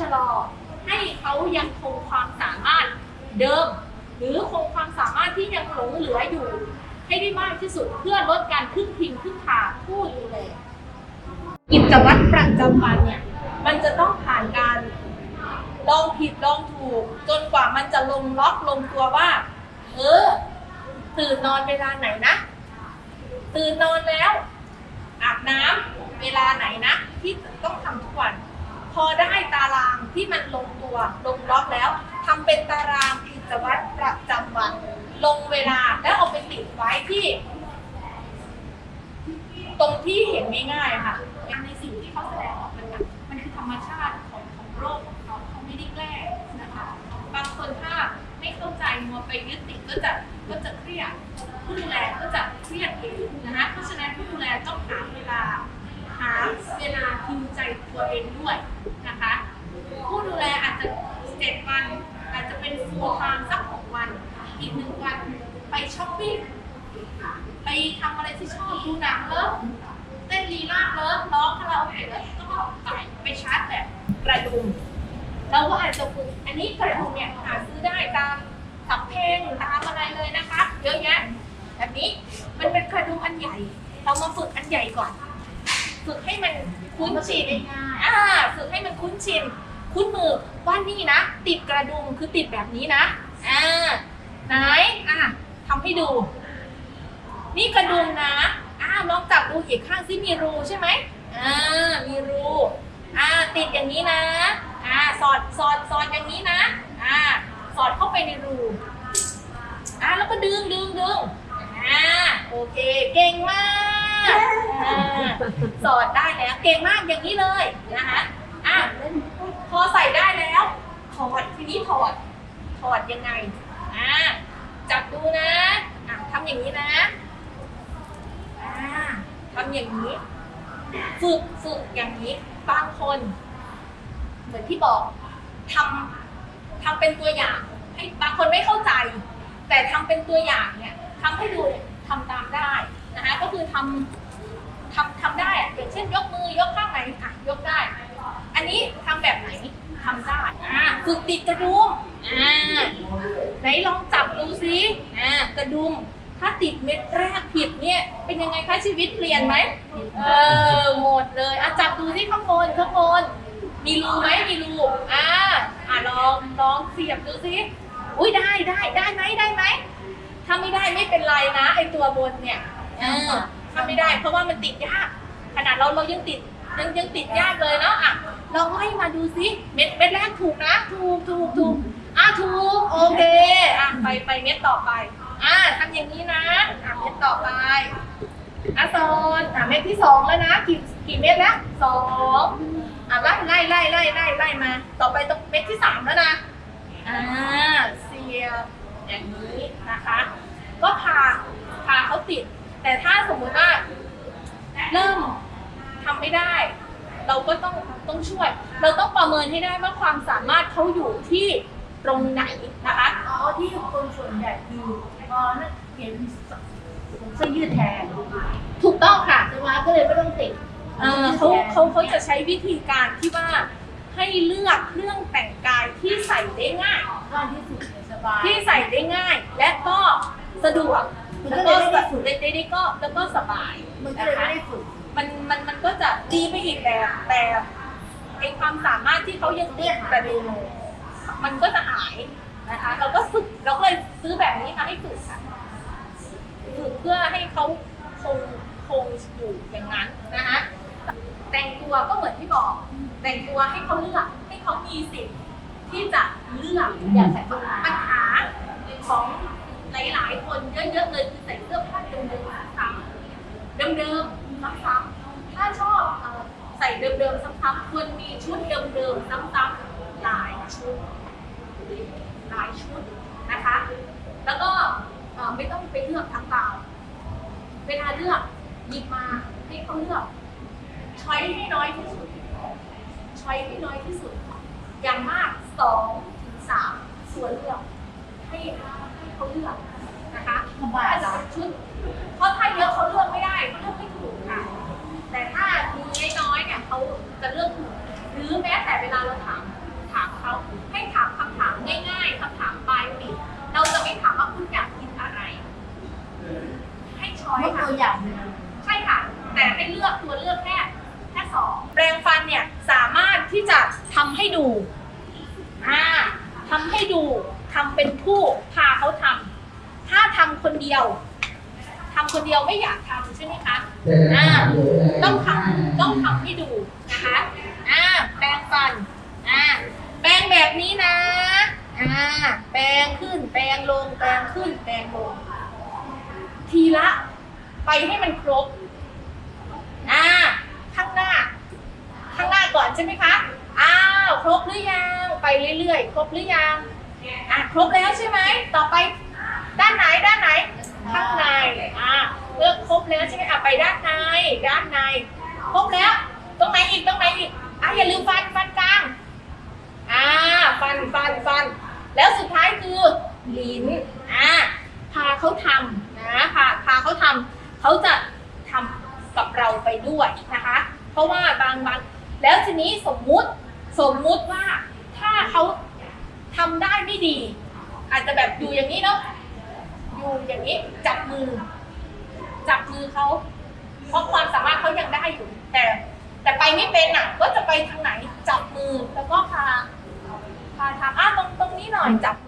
ชะลอ ให้เขายังคงความสามารถเดิม หรือคงความสามารถที่ยังหลงเหลืออยู่ ให้ได้มากที่สุดเพื่อลดการพึ่งพิงพึ่งพาผู้ดูแลกิจวัตรประจำวันเนี่ยมันจะต้องผ่านการลองผิดลองถูก จนกว่ามันจะลงล็อกลงตัวว่า เออ ตื่นนอนเวลาไหนนะ ตื่นนอนแล้ว อาบน้ำเวลาไหนนะ ที่ต้องทำทุกวัน อได้ตารางที่มันลงตัวลงล็อกแล้วทำเป็นตารางกิจวัตรประจำวัน ลงเวลาแล้วเอาไปติดไว้ที่ ตรงที่เห็นง่ายๆค่ะ ตัวเองด้วยนะคะ ผู้ดูแลอาจจะเจ็ดวัน อาจจะเป็นฟูลไทม์สักหกวัน อีกหนึ่งวันไปช้อปปิ้งไปทำอะไรที่ชอบดูหนังเลิฟเต้นลีลาเลิฟร้องคาราโอเกะแล้วก็ไปไปชาร์จแบบกระดุมเราก็อาจจะฝึกอันนี้กระดุมเนี่ยหาซื้อได้ตามสับเพลงตามอะไรเลยนะคะ เยอะแยะแบบนี้มันเป็นกระดุมอันใหญ่ เรามาฝึกอันใหญ่ก่อน ฝึกให้มันคุ้นชินอ่าฝึกให้มันคุ้นชิน คุ้นมือว่านี่นะ ติดกระดุมคือติดแบบนี้นะอ่าไหนอะทำให้ดู นี่กระดุมนะอ่าลองจับดูอีกข้างซิมีรูใช่ไหมอ่ามีรูอ่าติดอย่างนี้นะอ่าสอดสอดสอดอย่างนี้นะอ่าสอดเข้าไปในรูอ่าแล้วก็ดึงดึงดึงอ่าโอเค เก่งมาก สอดได้แล้วเก่งมากอย่างนี้เลยนะคะอะพอใส่ได้แล้วถอดทีนี้ถอดถอดยังไงอ่าจับดูนะอะทำอย่างนี้นะอ่าทำอย่างนี้ ฝึกฝึกอย่างนี้บางคน เหมือนที่บอกทำทำเป็นตัวอย่างให้บางคนไม่เข้าใจ แต่ทำเป็นตัวอย่างเนี่ยทำให้ดูทำตามได้นะคะก็คือทำ ทำทำได้อะอย่างเช่นยกมือยกข้างไหนอะยกได้ อันนี้ทำแบบไหนทำได้อ่าฝึกติดกระดุมอ่าไหนลองจับดูซิอ่ากระดุม ถ้าติดเม็ดแรกผิดเนี่ย เป็นยังไงคะชีวิตเปลี่ยนไหมเออหมดเลยอะจับดูซิข้างบนข้างบนมีรูไหมมีรูอ่าอะลองลองเสียบดูซิอุ้ยได้ได้ได้ไหมได้ไหมถ้าไม่ได้ไม่เป็นไรนะไอตัวบนเนี่ยเออ ถ้าไม่ได้ เพราะว่ามันติดยาก ขนาดเราเรายังติดยังยังติดยากเลยเนาะอะลองไล่มาดูซิเม็ดเม็ดแรกถูกนะ ถูกถูกถูกอะถูกโอเคอะไปไปเม็ดต่อไปอะทำอย่างนี้นะอะเม็ดต่อไปอะโซนอะเม็ดที่สองแล้วนะกี่กี่เม็ดแล้วสองอะไล่ไล่ไล่ไล่ไล่ไล่มา ต่อไปตรงเม็ดที่สามแล้วนะอ่าเสียบอย่างนี้นะคะ ก็พาพาเขาติด แต่ถ้าสมมุติว่า เริ่มทำไม่ได้ เราก็ต้องต้องช่วย เราต้องประเมินให้ได้ว่าความสามารถเขาอยู่ที่ตรงไหนนะคะ อ๋อที่คนส่วนใหญ่คือพอนักเขียนเสื้อยืดแทนถูกต้องค่ะใช่ไหมก็เลยไม่ต้องติดเออเขาเขาเขาจะใช้วิธีการที่ว่าให้เลือกเครื่องแต่งกายที่ใส่ได้ง่ายง่ายที่สุดสบายที่ใส่ได้ง่าย และก็ สะดวกมันแล้วก็ก็เลยไม่ได้ฝึกได้ได้ได้ก็แล้วก็สบายมันก็เลยไม่ได้ฝึก มันมันมันก็จะดีไปอีกแบบแต่ไอความสามารถที่เขายังเรียกแต่ดูมันก็จะหายนะคะ เราก็ฝึกเราก็เลยซื้อแบบนี้มาให้ฝึกค่ะฝึกเพื่อให้เขาคงคงอยู่อย่างนั้นนะคะ แต่งตัวก็เหมือนที่บอก แต่งตัวให้เขาเลือกให้เขามีสิทธิ์ที่จะเลือกอยากใส่ผ้าปัญหาของ หลายๆ คนเยอะๆเลยคือใส่เสื้อผ้าเดิมๆซ้ำๆเดิมๆซ้ำๆถ้าชอบใส่เดิมๆซ้ำๆควรมีชุดเดิมๆซ้ำๆหลายชุดหลายชุดนะคะ แล้วก็ไม่ต้องไปเลือกทั้งเปล่าเวลาเลือกหยิบมาให้เขาเลือกช้อยให้น้อยที่สุดช้อยให้น้อยที่สุด อย่างมากสองถึงสามส่วนเลือกให้ ให้เขาเลือกนะคะสบายอาจจะจ้ะเป็นชุดเพราะถ้าเยอะเขาเลือกไม่ได้เขาเลือกไม่ถูกค่ะ แต่ถ้ามีน้อยๆเนี่ยเขาจะเลือกถูกหรือแม้แต่เวลาเราถามถามเขาให้ถามคำถามง่ายๆคำถามปลายปิดเราจะไม่ถามว่าคุณอยากกินอะไร ให้ช้อยยกค่ะตัวอย่างหนึ่งใช่ค่ะ แต่ให้เลือกตัวเลือกแค่แค่สองแปรงฟันเนี่ยสามารถที่จะทำให้ดูอ่าทำให้ดูทำเป็นผู้พา เขาทำถ้าทำคนเดียวทำคนเดียวไม่อยากทำใช่ไหมคะอ่าต้องทำต้องทำให้ดูนะคะอ่าแปรงฟันอ่าแปรงแบบนี้นะอ่าแปรงขึ้น แปรงลง แปรงขึ้น แปรงลง ทีละ ไปให้มันครบอ่าข้างหน้า ข้างหน้าก่อนใช่ไหมคะอ้าวครบหรือยัง ไปเรื่อยๆ ครบหรือยัง อะครบแล้วใช่ไหมต่อไปด้านไหนด้านไหนข้างในอ่าเลือกครบแล้วใช่ไหมอะไปด้านในด้านในครบแล้ว ตรงไหนอีกตรงไหนอีกอะอย่าลืมฟันฟันกลางอ่าฟันฟันฟัน แล้วสุดท้ายคือลิ้นอ่าพาเขาทำนะพาพาเขาทำเขาจะทำกับเราไปด้วยนะคะ เพราะว่าบางบางแล้วทีนี้สมมุติสมมุติว่า ทำได้ไม่ดี อาจจะแบบอยู่อย่างนี้เนาะอยู่อย่างนี้จับมือ จับมือเขาเพราะความสามารถเขายังได้อยู่ แต่ แต่ไปไม่เป็นอะ ก็จะไปทางไหนจับมือแล้วก็พาพาทำอะตรงตรงนี้หน่อยจับมือ